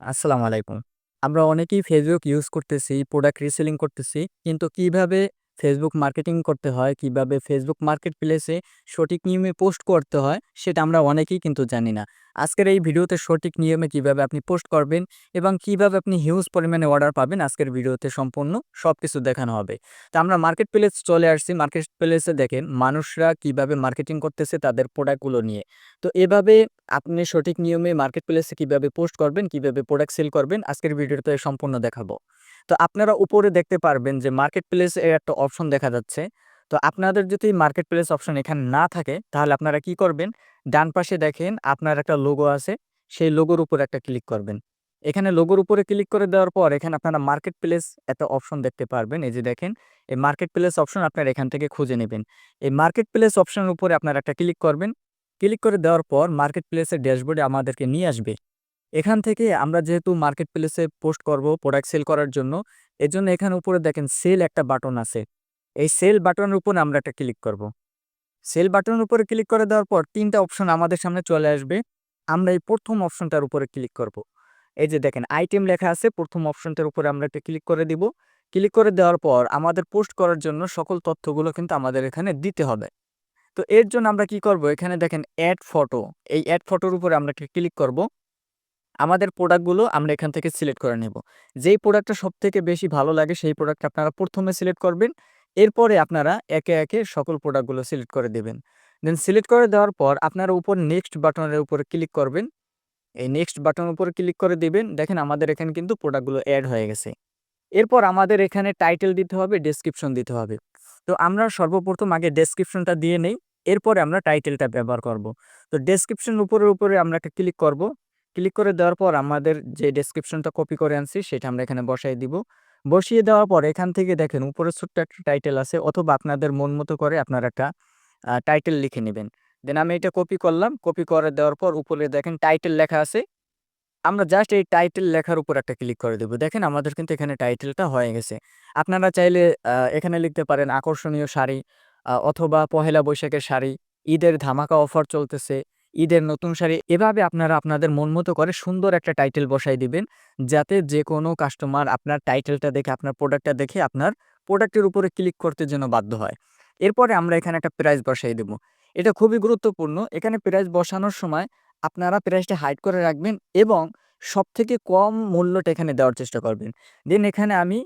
আসসালামু আলাইকুম। আমরা অনেকেই ফেসবুক ইউজ করতেছি, প্রোডাক্ট রিসেলিং করতেছি। কিন্তু কীভাবে Facebook মার্কেটিং করতে হয়, কীভাবে ফেসবুক মার্কেট প্লেসে সঠিক নিয়মে পোস্ট করতে হয়, সেটা আমরা অনেকেই কিন্তু জানি না। আজকের এই ভিডিওতে সঠিক নিয়মে কীভাবে আপনি পোস্ট করবেন এবং কীভাবে আপনি হিউজ পরিমাণে অর্ডার পাবেন, আজকের ভিডিওতে সম্পূর্ণ সব কিছু দেখানো হবে। তো আমরা মার্কেট প্লেস চলে আসছি। মার্কেট প্লেসে দেখেন মানুষরা কীভাবে মার্কেটিং করতেছে তাদের প্রোডাক্টগুলো নিয়ে। তো এভাবে আপনি সঠিক নিয়মে মার্কেট প্লেসে কীভাবে পোস্ট করবেন, কীভাবে প্রোডাক্ট সেল করবেন, আজকের ভিডিওতে সম্পূর্ণ দেখাবো। তো আপনারা উপরে দেখতে পারবেন যে মার্কেট প্লেস এর একটা অপশন দেখা যাচ্ছে। তো আপনাদের যদি মার্কেট প্লেস অপশন এখানে না থাকে, তাহলে আপনারা কি করবেন? ডান পাশে দেখেন আপনার একটা লোগো আছে। সেই লোগোর উপর একটা ক্লিক করবেন। এখানে লোগোর উপরে ক্লিক করে দেওয়ার পর এখানে আপনারা মার্কেট প্লেস একটা অপশন দেখতে পারবেন। এই যে দেখেন, এই মার্কেট প্লেস অপশন আপনারা এখান থেকে খুঁজে নেবেন। এই মার্কেট প্লেস অপশনের উপরে আপনারা একটা ক্লিক করবেন। ক্লিক করে দেওয়ার পর মার্কেট প্লেসের ড্যাশবোর্ডে আমাদেরকে নিয়ে আসবে। এখান থেকে আমরা যেহেতু মার্কেট প্লেসে পোস্ট করব প্রোডাক্ট সেল করার জন্য, এজন্য এখানে উপরে দেখেন সেল একটা বাটন আছে। এই সেল বাটনের উপর আমরা একটা ক্লিক করব। সেল বাটনের উপরে ক্লিক করে দেওয়ার পর তিনটা অপশন আমাদের সামনে চলে আসবে। আমরা এই প্রথম অপশনটার উপরে ক্লিক করব। এই যে দেখেন আইটেম লেখা আছে প্রথম অপশনটার উপরে আমরা একটা ক্লিক করে দিব। ক্লিক করে দেওয়ার পর আমাদের পোস্ট করার জন্য সকল তথ্যগুলো কিন্তু আমাদের এখানে দিতে হবে। তো এর জন্য আমরা কি করব? এখানে দেখেন অ্যাড ফটো। এই অ্যাড ফটোর উপরে আমরা ক্লিক করব। আমাদের প্রোডাক্টগুলো আমরা এখান থেকে সিলেক্ট করে নেব। যেই প্রোডাক্টটা সবথেকে বেশি ভালো লাগে সেই প্রোডাক্টটা আপনারা প্রথমে সিলেক্ট করবেন। এরপরে আপনারা একে, একে সকল প্রোডাক্টগুলো সিলেক্ট করে দিবেন। দেন সিলেক্ট করে দেওয়ার পর আপনারা উপর নেক্সট বাটনের উপরে ক্লিক করবেন। এই নেক্সট বাটনের উপরে ক্লিক করে দিবেন। দেখেন আমাদের এখানে কিন্তু প্রোডাক্টগুলো অ্যাড হয়ে গেছে। এরপর আমাদের এখানে টাইটেল দিতে হবে, ডেসক্রিপশন দিতে হবে। তো আমরা সর্বপ্রথম আগে ডেসক্রিপশনটা দিয়ে নেই। এরপরে আমরা টাইটেলটা ব্যবহার করব। তো ডেসক্রিপশন উপরের উপরে আমরা একটা ক্লিক করব। ক্লিক করে দেওয়ার পর আমাদের যে ডেসক্রিপশনটা কপি করে আনছি সেটা আমরা এখানে বসায় দিব। বসিয়ে দেওয়ার পর এখান থেকে দেখেন উপরে ছোট্ট একটা টাইটেল আছে অথবা আপনাদের মন মতো করে আপনারা একটা টাইটেল লিখে নেবেন দেন আমি এটা কপি করলাম। কপি করে দেওয়ার পর উপরে দেখেন টাইটেল লেখা আছে। আমরা জাস্ট এই টাইটেল লেখার উপর একটা ক্লিক করে দেবো দেখেন আমাদের কিন্তু এখানে টাইটেলটা হয়ে গেছে। আপনারা চাইলে এখানে লিখতে পারেন আকর্ষণীয় শাড়ি অথবা পহেলা বৈশাখের শাড়ি, ঈদের ধামাকা অফার চলতেছে, ঈদের নতুন শাড়ি। এভাবে আপনারা আপনাদের মন মতো করে সুন্দর একটা টাইটেল বসায় দিবেন। যাতে যেকোনো কাস্টমার আপনার টাইটেলটা দেখে, আপনার প্রোডাক্টটা দেখে, আপনার প্রোডাক্টের উপরে ক্লিক করতে যেন বাধ্য হয়। এরপরে আমরা এখানে একটা প্রাইস বসায় দেব। এটা খুবই গুরুত্বপূর্ণ। এখানে প্রাইস বসানোর সময় আপনারা প্রাইসটা হাইড করে রাখবেন এবং সব থেকে কম মূল্যটা এখানে দেওয়ার চেষ্টা করবেন। দেন এখানে আমি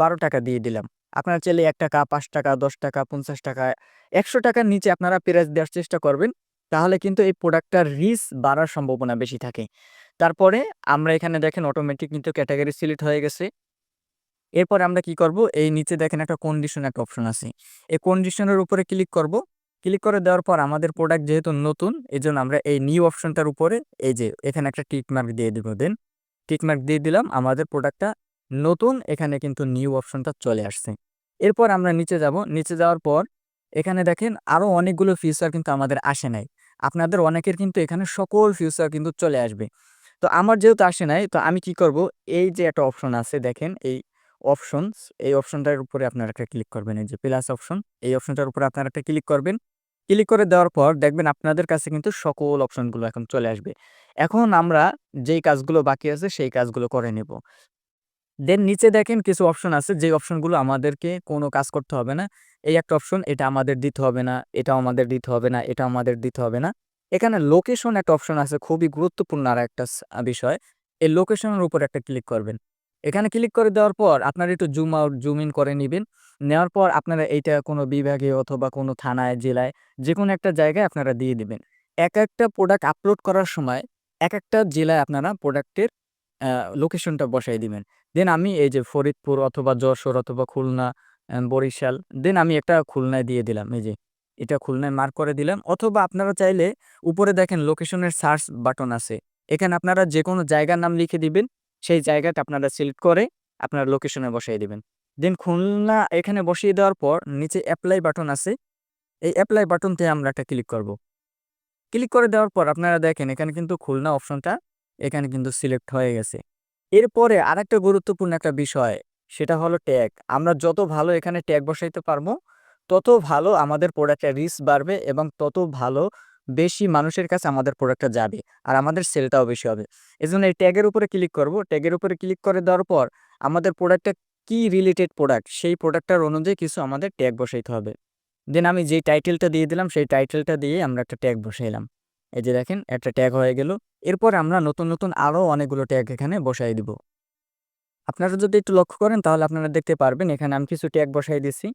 বারো টাকা দিয়ে দিলাম। আপনারা চাইলে এক টাকা, পাঁচ টাকা, দশ টাকা, পঞ্চাশ টাকা, একশো টাকার নিচে আপনারা প্রাইস দেওয়ার চেষ্টা করবেন। তাহলে কিন্তু এই প্রোডাক্টটার রিচ বাড়ার সম্ভাবনা বেশি থাকে। তারপরে আমরা এখানে দেখেন অটোমেটিক কিন্তু ক্যাটাগরি সিলেক্ট হয়ে গেছে। এরপর আমরা কি করব? এই নিচে দেখেন একটা কন্ডিশন একটা অপশন আছে। এই কন্ডিশনের উপরে ক্লিক করব। ক্লিক করে দেওয়ার পর আমাদের প্রোডাক্ট যেহেতু নতুন, এজন্য আমরা এই নিউ অপশনটার উপরে এই যে এখানে একটা টিক মার্ক দিয়ে দিব। দেন টিক মার্ক দিয়ে দিলাম। আমাদের প্রোডাক্টটা নতুন এখানে কিন্তু নিউ অপশনটা চলে আসছে। এরপর আমরা নিচে যাব। নিচে যাওয়ার পর এখানে দেখেন আরও অনেকগুলো ফিচার কিন্তু আমাদের আসে নাই। আপনাদের অনেকের কিন্তু এখানে সকল ফিউচার কিন্তু চলে আসবে। তো আমার যেহেতু আসে নাই তো আমি কি করব? এই যে একটা অপশন আছে দেখেন এই অপশনস, এই অপশনটার উপরে আপনারা একটা ক্লিক করবেন। এই যে প্লাস অপশন, এই অপশনটার উপরে আপনারা একটা ক্লিক করবেন। ক্লিক করে দেওয়ার পর দেখবেন আপনাদের কাছে কিন্তু সকল অপশনগুলো এখন চলে আসবে। এখন আমরা যেই কাজগুলো বাকি আছে সেই কাজগুলো করে নেব। দেন নিচে দেখেন কিছু অপশন আছে যে অপশনগুলো আমাদেরকে কোনো কাজ করতে হবে না। এই একটা অপশন এটা আমাদের দিতে হবে না, এটাও আমাদের দিতে হবে না, এটাও আমাদের দিতে হবে না। এখানে লোকেশন একটা অপশন আছে খুবই গুরুত্বপূর্ণ আর একটা বিষয়। এই লোকেশনের উপর একটা ক্লিক করবেন। এখানে ক্লিক করে দেওয়ার পর আপনারা একটু জুম আউট, জুম ইন করে নিবেন। নেওয়ার পর আপনারা এইটা কোনো বিভাগে অথবা কোনো থানায়, জেলায় যে কোনো একটা জায়গায় আপনারা দিয়ে দিবেন। এক একটা প্রোডাক্ট আপলোড করার সময় এক একটা জেলায় আপনারা প্রোডাক্টের লোকেশনটা বসায় দিবেন। দেন আমি এই যে ফরিদপুর অথবা যশোর অথবা খুলনা, বরিশাল দেন আমি একটা খুলনায় দিয়ে দিলাম। এই যে এটা খুলনায় মার্ক করে দিলাম। অথবা আপনারা চাইলে উপরে দেখেন লোকেশনের সার্চ বাটন আছে। এখানে আপনারা যেকোনো জায়গার নাম লিখে দিবেন। সেই জায়গাটা আপনারা সিলেক্ট করে আপনার লোকেশনে বসায় দিবেন। দেন খুলনা এখানে বসিয়ে দেওয়ার পর নিচে অ্যাপ্লাই বাটন আছে। এই এপ্লাই বাটনতে আমরা একটা ক্লিক করব। ক্লিক করে দেওয়ার পর আপনারা দেখেন এখানে কিন্তু খুলনা অপশনটা এখানে কিন্তু সিলেক্ট হয়ে গেছে। এরপরে আরেকটা গুরুত্বপূর্ণ একটা বিষয় সেটা হলো ট্যাগ। আমরা যত ভালো এখানে ট্যাগ বসাইতে পারব, তত ভালো আমাদের প্রোডাক্টের রিচ বাড়বে এবং তত ভালো বেশি মানুষের কাছে আমাদের প্রোডাক্টটা যাবে আর আমাদের সেলটাও বেশি হবে। এজন্য এই ট্যাগের উপরে ক্লিক করব। ট্যাগের উপরে ক্লিক করে দেওয়ার পর আমাদের প্রোডাক্টটা কি রিলেটেড প্রোডাক্ট সেই প্রোডাক্টটার অনুযায়ী কিছু আমাদের ট্যাগ বসাইতে হবে। দেন আমি যেই টাইটেলটা দিয়ে দিলাম সেই টাইটেলটা দিয়ে আমরা একটা ট্যাগ বসাইলাম। এই যে দেখেন একটা ট্যাগ হয়ে গেল। এরপর আমরা নতুন নতুন আরও অনেকগুলো ট্যাগ এখানে বসাই দিব। আপনারা যদি একটু লক্ষ্য করেন, তাহলে আপনারা দেখতে পারবেন, এখানে আমি কিছু ট্যাগ বসাই দিছি।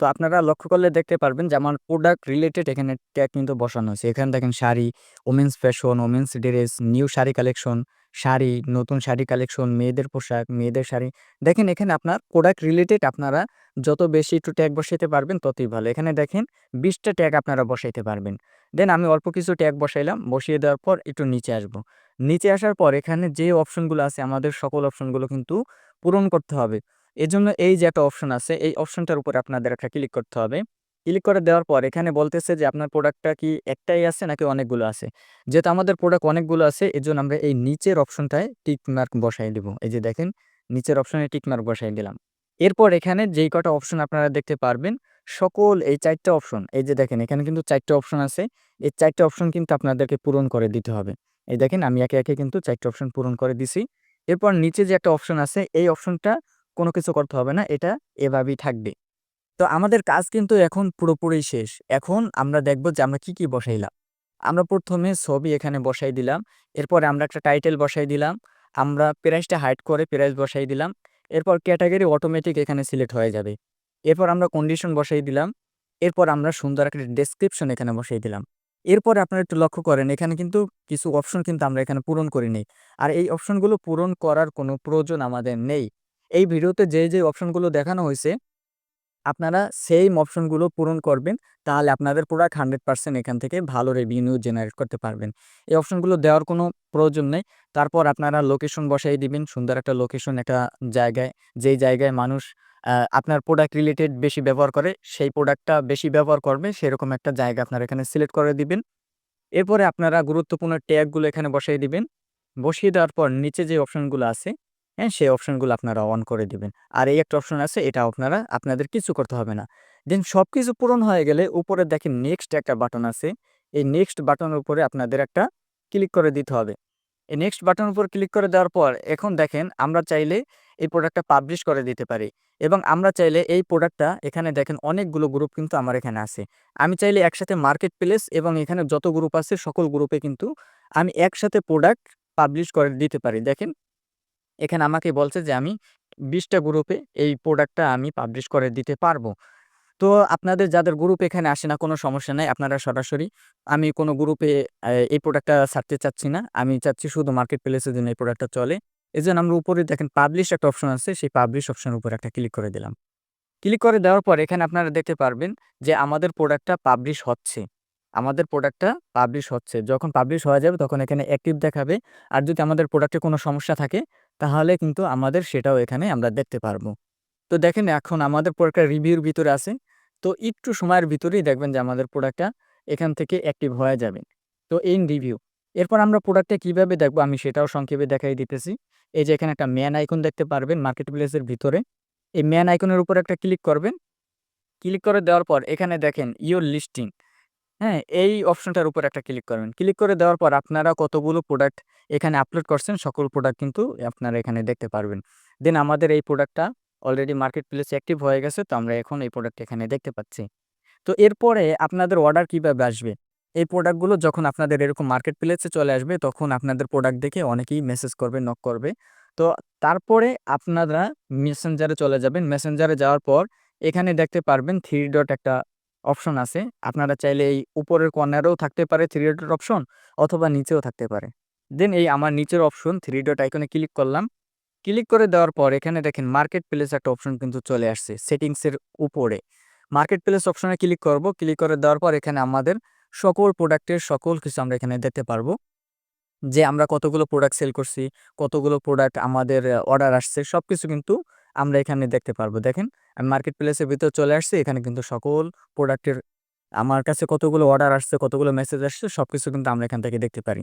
তো আপনারা লক্ষ্য করলে দেখতে পারবেন যে, আমার প্রোডাক্ট রিলেটেড এখানে ট্যাগ কিন্তু বসানো হয়েছে। এখানে দেখেন sari women's fashion women's dress new sari collection sari, নতুন শাড়ি কালেকশন মেয়েদের পোশাক, মেয়েদের শাড়ি। দেখেন, এখানে আপনার প্রোডাক্ট রিলেটেড আপনারা যত বেশি একটু ট্যাগ বসাইতে পারবেন, ততই ভালো। এখানে দেখেন, বিশটা ট্যাগ আপনারা বসাইতে পারবেন। দেন আমি অল্প কিছু ট্যাগ বসাইলাম, বসিয়ে দেওয়ার পর একটু নিচে আসব। নিচে আসার পর এখানে যে অপশনগুলো আছে, আমাদের সকল অপশনগুলো কিন্তু পূরণ করতে হবে। এজন্য এই যে একটা অপশন আছে, এই অপশনটার উপরে আপনাদের একটা ক্লিক করতে হবে। ক্লিক করে দেওয়ার পর এখানে বলতেছে যে, আপনার প্রোডাক্টটা কি একটাই আছে নাকি অনেকগুলো আছে? যেহেতু আমাদের প্রোডাক্ট অনেকগুলো আছে এই জন্য আমরা এই নিচের অপশনটায় টিক মার্ক বসাই দেব। এই যে দেখেন, নিচের অপশনে টিক মার্ক বসাই দিলাম। এরপর এখানে যেই কটা অপশন আপনারা দেখতে পারবেন, সকল এই চারটা অপশন, এই যে দেখেন, এখানে কিন্তু চারটা অপশন আছে। এই চারটা অপশন কিন্তু আপনাদেরকে পূরণ করে দিতে হবে। এই দেখেন আমি একে একে কিন্তু চারটা অপশন পূরণ করে দিছি। এরপর নিচে যে একটা অপশন আছে, এই অপশনটা কোনো কিছু করতে হবে না, এটা এভাবেই থাকবে। তো আমাদের কাজ কিন্তু এখন পুরোপুরি শেষ। এখন আমরা দেখব যে আমরা কি কি বসাইলাম। আমরা প্রথমে ছবি এখানে বসাই দিলাম, এরপরে আমরা একটা টাইটেল বসাই দিলাম, আমরা প্রাইসটা হাইড করে প্রাইস বসাই দিলাম, এরপর ক্যাটাগরি অটোমেটিক এখানে সিলেক্ট হয়ে যাবে। এরপর আমরা কন্ডিশন বসাই দিলাম, এরপর আমরা সুন্দর একটা ডেসক্রিপশন এখানে বসাই দিলাম। এরপরে আপনারা একটু লক্ষ্য করেন, এখানে কিন্তু কিছু অপশন কিন্তু আমরা এখানে পূরণ করিনি। আর এই অপশনগুলো পূরণ করার কোনো প্রয়োজন আমাদের নেই। এই ভিডিওতে যে যে অপশনগুলো দেখানো হয়েছে, আপনারা সেম অপশনগুলো পূরণ করবেন, তাহলে আপনাদের প্রোডাক্ট হান্ড্রেড পার্সেন্ট এখান থেকে ভালো রেভিনিউ জেনারেট করতে পারবেন। এই অপশনগুলো দেওয়ার কোনো প্রয়োজন নেই। তারপর আপনারা লোকেশন বসাই দিবেন, সুন্দর একটা লোকেশন একটা জায়গায়, যেই জায়গায় মানুষ আপনার প্রোডাক্ট রিলেটেড বেশি ব্যবহার করে, সেই প্রোডাক্টটা বেশি ব্যবহার করবে, সেরকম একটা জায়গা আপনারা এখানে সিলেক্ট করে দিবেন। এরপরে আপনারা গুরুত্বপূর্ণ ট্যাগগুলো এখানে বসাই দিবেন। বসিয়ে দেওয়ার পর নিচে যে অপশনগুলো আছে হ্যাঁ সেই অপশনগুলো আপনারা অন করে দিবেন। আর এই একটা অপশন আছে, এটা আপনারা, আপনাদের কিছু করতে হবে না। দেন সব কিছু পূরণ হয়ে গেলে উপরে দেখেন নেক্সট একটা বাটন আছে। এই নেক্সট বাটনের উপরে আপনাদের একটা ক্লিক করে দিতে হবে। এই নেক্সট বাটনের উপর ক্লিক করে দেওয়ার পর, এখন দেখেন আমরা চাইলে এই প্রোডাক্টটা পাবলিশ করে দিতে পারি এবং আমরা চাইলে এই প্রোডাক্টটা এখানে দেখেন অনেকগুলো গ্রুপ কিন্তু আমার এখানে আছে। আমি চাইলে একসাথে মার্কেট প্লেস এবং এখানে যত গ্রুপ আছে সকল গ্রুপে কিন্তু আমি একসাথে প্রোডাক্ট পাবলিশ করে দিতে পারি। দেখেন, এখানে আমাকে বলছে যে আমি বিশটা গ্রুপে এই প্রোডাক্টটা আমি পাবলিশ করে দিতে পারব। তো আপনাদের যাদের গ্রুপ এখানে আসে না, কোনো সমস্যা নাই, আপনারা সরাসরি, আমি কোনো গ্রুপে এই প্রোডাক্টটা ছাড়তে চাচ্ছি না, আমি চাচ্ছি শুধু মার্কেট প্লেসের জন্য এই প্রোডাক্টটা চলে। এই জন্য আমরা উপরে দেখেন পাবলিশ একটা অপশন আছে, সেই পাবলিশ অপশনের উপর একটা ক্লিক করে দিলাম। ক্লিক করে দেওয়ার পর এখানে আপনারা দেখতে পারবেন যে আমাদের প্রোডাক্টটা পাবলিশ হচ্ছে। আমাদের প্রোডাক্টটা পাবলিশ হচ্ছে। যখন পাবলিশ হয়ে যাবে তখন এখানে অ্যাক্টিভ দেখাবে। আর যদি আমাদের প্রোডাক্টে কোনো সমস্যা থাকে, তাহলে কিন্তু আমাদের সেটাও এখানে আমরা দেখতে পারব। তো দেখেন এখন আমাদের প্রোডাক্টটা রিভিউর ভিতরে আছে। তো একটু সময়ের ভিতরেই দেখবেন যে আমাদের প্রোডাক্টটা এখান থেকে অ্যাক্টিভ হয়ে যাবে। তো ইন রিভিউ এরপর আমরা প্রোডাক্টটা কীভাবে দেখব আমি সেটাও সংক্ষেপে দেখাই দিতেছি। এই যে এখানে একটা ম্যান আইকন দেখতে পারবেন মার্কেট প্লেসের ভিতরে। এই ম্যান আইকনের উপর একটা ক্লিক করবেন। ক্লিক করে দেওয়ার পর এখানে দেখেন ইওর লিস্টিং হ্যাঁ এই অপশনটার উপর একটা ক্লিক করবেন। ক্লিক করে দেওয়ার পর আপনারা কতগুলো প্রোডাক্ট এখানে আপলোড করছেন, সকল প্রোডাক্ট কিন্তু আপনারা এখানে দেখতে পারবেন। দেন আমাদের এই প্রোডাক্টটা অলরেডি মার্কেট প্লেসে অ্যাক্টিভ হয়ে গেছে, তো আমরা এখন এই প্রোডাক্ট এখানে দেখতে পাচ্ছি। তো এরপরে আপনাদের অর্ডার কীভাবে আসবে? এই প্রোডাক্টগুলো যখন আপনাদের এরকম মার্কেট প্লেসে চলে আসবে, তখন আপনাদের প্রোডাক্ট দেখে অনেকেই মেসেজ করবে নক করবে। তো তারপরে আপনারা মেসেঞ্জারে চলে যাবেন। মেসেঞ্জারে যাওয়ার পর এখানে দেখতে পারবেন থ্রি ডট একটা অপশন আছে। আপনারা চাইলে এই উপরের কর্নারেও থাকতে পারে থ্রি ডট অপশন অথবা নিচেও থাকতে পারে। দেন এই আমার নিচের অপশন থ্রি ডট আইকনে ক্লিক করলাম। ক্লিক করে দেওয়ার পর এখানে দেখেন মার্কেট প্লেস একটা অপশন কিন্তু চলে আসছে সেটিংসের উপরে। মার্কেট প্লেস অপশনে ক্লিক করব, ক্লিক করে দেওয়ার পর এখানে আমাদের সকল প্রোডাক্টের সকল কিছু আমরা এখানে দেখতে পারব। যে আমরা কতগুলো প্রোডাক্ট সেল করছি, কতগুলো প্রোডাক্ট আমাদের অর্ডার আসছে সব কিছু কিন্তু আমরা এখানে দেখতে পারব। দেখেন, আমি মার্কেট প্লেসের ভিতরে চলে আসছি, এখানে কিন্তু সকল প্রোডাক্টের আমার কাছে কতগুলো অর্ডার আসছে, কতগুলো মেসেজ আসছে সব কিছু কিন্তু আমরা এখান থেকে দেখতে পারি।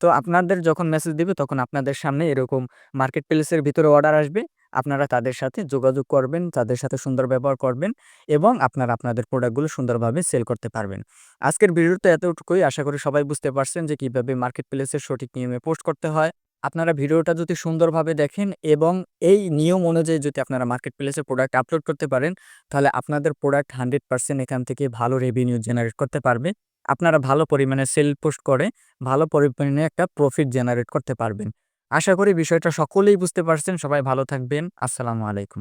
তো আপনাদের যখন মেসেজ দিবে, তখন আপনাদের সামনে এরকম মার্কেট প্লেসের ভিতরে অর্ডার আসবে। আপনারা তাদের সাথে যোগাযোগ করবেন, তাদের সাথে সুন্দর ব্যবহার করবেন এবং আপনারা আপনাদের প্রোডাক্টগুলো সুন্দরভাবে সেল করতে পারবেন। আজকের ভিডিওটা এতটুকুই। আশা করি সবাই বুঝতে পারছেন যে কীভাবে মার্কেট প্লেসের সঠিক নিয়মে পোস্ট করতে হয়। আপনারা ভিডিওটা যদি সুন্দরভাবে দেখেন এবং এই নিয়ম অনুযায়ী যদি আপনারা মার্কেট প্লেসে প্রোডাক্ট আপলোড করতে পারেন, তাহলে আপনাদের প্রোডাক্ট হান্ড্রেড পার্সেন্ট এখান থেকে ভালো রেভিনিউ জেনারেট করতে পারবে। আপনারা ভালো পরিমাণে সেল পোস্ট করে, ভালো পরিমাণে একটা প্রফিট জেনারেট করতে পারবেন। আশা করি বিষয়টা সকলেই বুঝতে পারছেন। সবাই ভালো থাকবেন। আসসালামু আলাইকুম।